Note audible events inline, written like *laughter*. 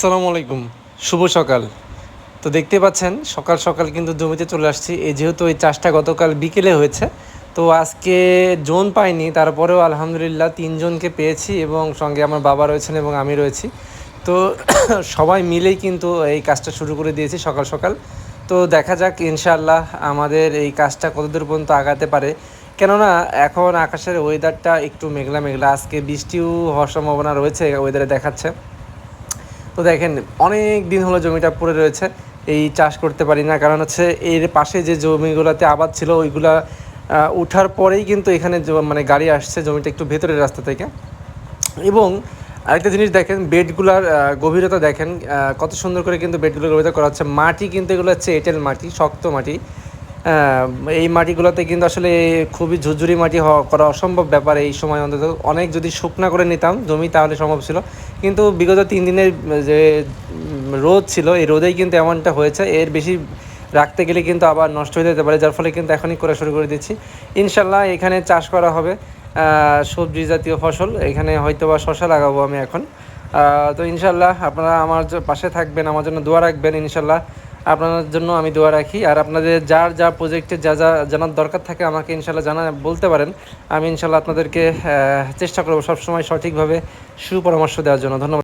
আসসালামু আলাইকুম। শুভ সকাল। তো দেখতে পাচ্ছেন, সকাল সকাল কিন্তু জমিতে চলে আসছি। এই যেহেতু এই চাষটা গতকাল বিকেলে হয়েছে, তো আজকে জোন পাইনি। তারপরেও আলহামদুলিল্লাহ তিনজনকে পেয়েছি এবং সঙ্গে আমার বাবা রয়েছেন এবং আমি রয়েছি। তো *coughs* সবাই মিলেই কিন্তু এই কাজটা শুরু করে দিয়েছি সকাল সকাল। তো দেখা যাক, ইনশাআল্লাহ আমাদের এই কাজটা কতদূর পর্যন্ত আগাতে পারে। কেননা এখন আকাশের ওয়েদারটা একটু মেঘলা মেঘলা। আজকে বৃষ্টিও হওয়ার সম্ভাবনা রয়েছে ওয়েদারে দেখাচ্ছে। তো দেখেন, অনেক দিন হলো জমিটা পড়ে রয়েছে, এই চাষ করতে পারি না। কারণ হচ্ছে এর পাশে যে জমিগুলোতে আবাদ ছিল, ওইগুলা উঠার পরেই কিন্তু এখানে মানে গাড়ি আসছে জমিটা একটু ভেতরের রাস্তা থেকে। এবং আরেকটা জিনিস দেখেন, বেডগুলার গভীরতা দেখেন কত সুন্দর করে কিন্তু বেডগুলোর গভীরতা করা হচ্ছে। মাটি কিন্তু এগুলো হচ্ছে এঁটেল মাটি, শক্ত মাটি। এই মাটিগুলোতে কিন্তু আসলে খুবই ঝুরঝুরি মাটি হওয়া করা অসম্ভব ব্যাপার এই সময় অন্তত। অনেক যদি শুকনা করে নিতাম, জমি তাহলে সম্ভব ছিল। কিন্তু বিগত তিন দিনের যে রোদ ছিল, এই রোদেই কিন্তু এমনটা হয়েছে। এর বেশি রাখতে গেলে কিন্তু আবার নষ্ট হয়ে যেতে পারে, যার ফলে কিন্তু এখনই করা শুরু করে দিচ্ছি। ইনশাল্লাহ এখানে চাষ করা হবে সবজি জাতীয় ফসল। এখানে হয়তো বা শশা লাগাবো আমি এখন। তো ইনশাল্লাহ আপনারা আমার পাশে থাকবেন, আমার জন্য দোয়া রাখবেন ইনশাল্লাহ আপনাদের জন্য আমি দোয়া রাখি। আর আপনাদের যার যা প্রজেক্টে যা যা জানার দরকার থাকে আমাকে ইনশাল্লাহ জানা বলতে পারেন। আমি ইনশাল্লাহ আপনাদেরকে চেষ্টা করব সবসময় সঠিকভাবে সুপরামর্শ দেওয়ার জন্য। ধন্যবাদ।